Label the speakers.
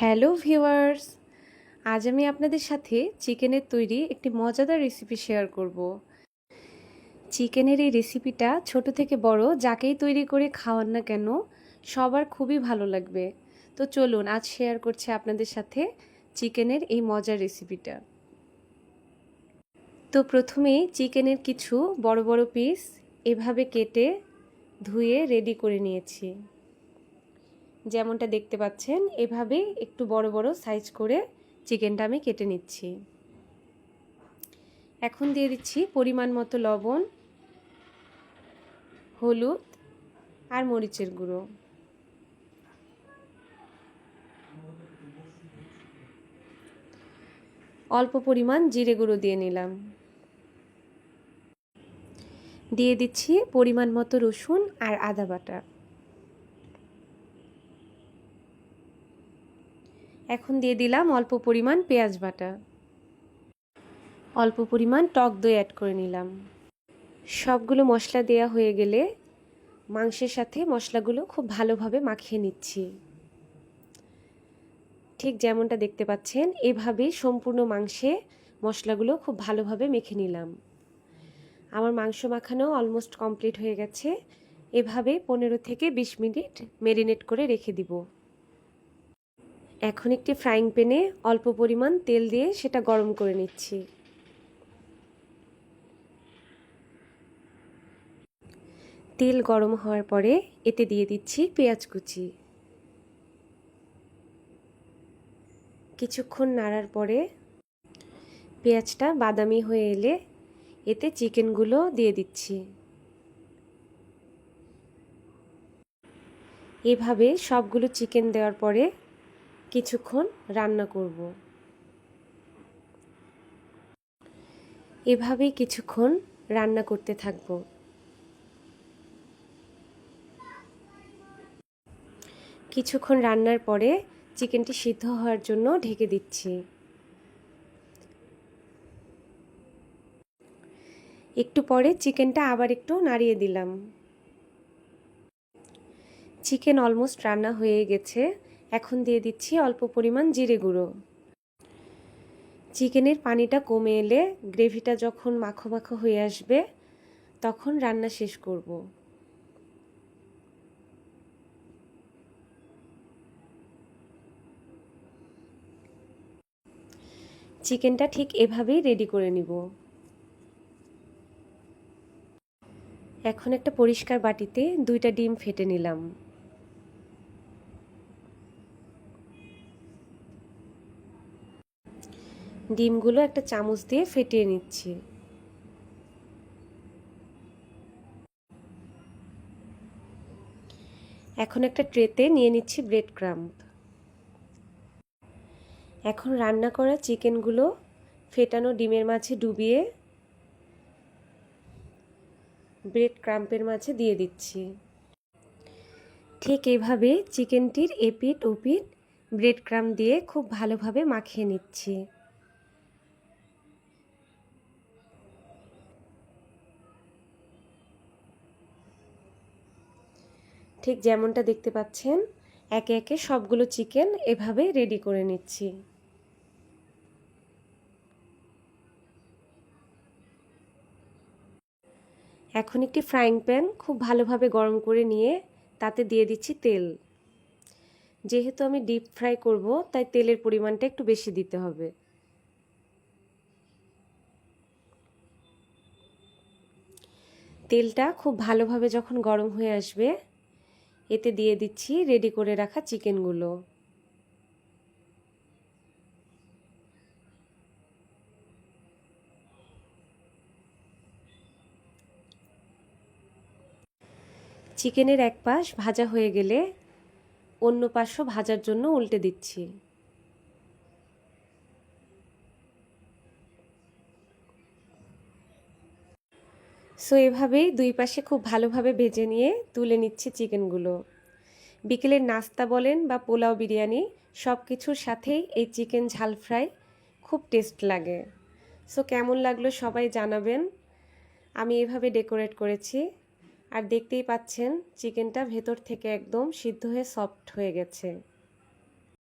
Speaker 1: Hello viewers, আজ আমি আপনাদের সাথে চিকেনের তৈরি একটি মজাদার রেসিপি শেয়ার করব। চিকেনের এই রেসিপিটা ছোট থেকে বড় যাকেই তৈরি করে খাওয়ান না কেন, সবার খুবই ভালো লাগবে। তো চলুন, আজ শেয়ার করছি আপনাদের সাথে চিকেনের এই মজার রেসিপিটা তো প্রথমেই চিকেনের কিছু বড় বড় পিস এভাবে কেটে ধুয়ে রেডি করে নিয়েছি। যেমনটা দেখতে পাচ্ছেন, এভাবে একটু বড় বড় সাইজ করে চিকেনটা আমি কেটে নিচ্ছি। এখন দিয়ে দিচ্ছি পরিমাণ মতো লবণ, হলুদ আর মরিচের গুঁড়ো। অল্প পরিমাণ জিরে গুঁড়ো দিয়ে নিলাম। দিয়ে দিচ্ছি পরিমাণ মতো রসুন আর আদা বাটা। এখন দিয়ে দিলাম অল্প পরিমাণ পেঁয়াজ বাটা। অল্প পরিমাণ টক দই অ্যাড করে নিলাম। সবগুলো মশলা দেয়া হয়ে গেলে মাংসের সাথে মশলাগুলো খুব ভালোভাবে মাখিয়ে নিচ্ছি। ঠিক যেমনটা দেখতে পাচ্ছেন, এভাবে সম্পূর্ণ মাংসে মশলাগুলো খুব ভালোভাবে মেখে নিলাম। আমার মাংস মাখানো অলমোস্ট কমপ্লিট হয়ে গেছে। এভাবে পনেরো থেকে বিশ মিনিট মেরিনেট করে রেখে দিব। এখন একটি ফ্রাইং প্যানে অল্প পরিমাণ তেল দিয়ে সেটা গরম করে নিচ্ছি। তেল গরম হওয়ার পরে এতে দিয়ে দিচ্ছি পেঁয়াজ কুচি। কিছুক্ষণ নাড়ার পরে পেঁয়াজটা বাদামি হয়ে এলে এতে চিকেনগুলো দিয়ে দিচ্ছি। এভাবে সবগুলো চিকেন দেওয়ার পরে কিছুক্ষণ রান্না করব। এভাবেই কিছুক্ষণ রান্না করতে থাকব। কিছুক্ষণ রান্নার পরে চিকেনটি সিদ্ধ হওয়ার জন্য ঢেকে দিচ্ছি। একটু পরে চিকেনটা আবার একটু নাড়িয়ে দিলাম। চিকেন অলমোস্ট রান্না হয়ে গেছে। এখন দিয়ে দিচ্ছি অল্প পরিমাণ জিরে গুঁড়ো। চিকেনের পানিটা কমে এলে গ্রেভিটা যখন মাখো মাখো হয়ে আসবে, তখন রান্না শেষ করব। চিকেনটা ঠিক এভাবেই রেডি করে নিব। এখন একটা পরিষ্কার বাটিতে দুইটা ডিম ফেটে নিলাম। ডিমগুলো একটা চামচ দিয়ে ফেটিয়ে নিচ্ছি। এখন একটা ট্রেতে নিয়ে নিচ্ছি ব্রেড ক্রাম্প। এখন রান্না করা চিকেনগুলো ফেটানো ডিমের মাঝে ডুবিয়ে ব্রেড ক্রাম্পের মাঝে দিয়ে দিচ্ছি। ঠিক এভাবে চিকেনটির এপিট ওপিট ব্রেড ক্রাম্প দিয়ে খুব ভালোভাবে মাখিয়ে নিচ্ছি। ঠিক যেমনটা দেখতে পাচ্ছেন, একে একে সবগুলো চিকেন এভাবে রেডি করে নিচ্ছি। এখন একটি ফ্রাইং প্যান খুব ভালোভাবে গরম করে নিয়ে তাতে দিয়ে দিচ্ছি তেল। যেহেতু আমি ডিপ ফ্রাই করব, তাই তেলের পরিমাণটা একটু বেশি দিতে হবে। তেলটা খুব ভালোভাবে যখন গরম হয়ে আসবে এতে দিয়ে দিচ্ছি রেডি করে রাখা চিকেনগুলো চিকেনের এক পাশ ভাজা হয়ে গেলে অন্য পাশও ভাজার জন্য উল্টে দিচ্ছি। সো এভাবেই দুই পাশে খুব ভালোভাবে ভেজে নিয়ে তুলে নিচ্ছি চিকেনগুলো। বিকেলের নাস্তা বলেন বা পোলাও বিরিয়ানি সব কিছুর সাথেই এই চিকেন ঝাল ফ্রাই খুব টেস্ট লাগে। সো কেমন লাগল সবাই জানাবেন। আমি এভাবে ডেকোরেট করেছি। আর দেখতেই পাচ্ছেন, চিকেনটা ভেতর থেকে একদম সিদ্ধ হয়ে সফট হয়ে গেছে।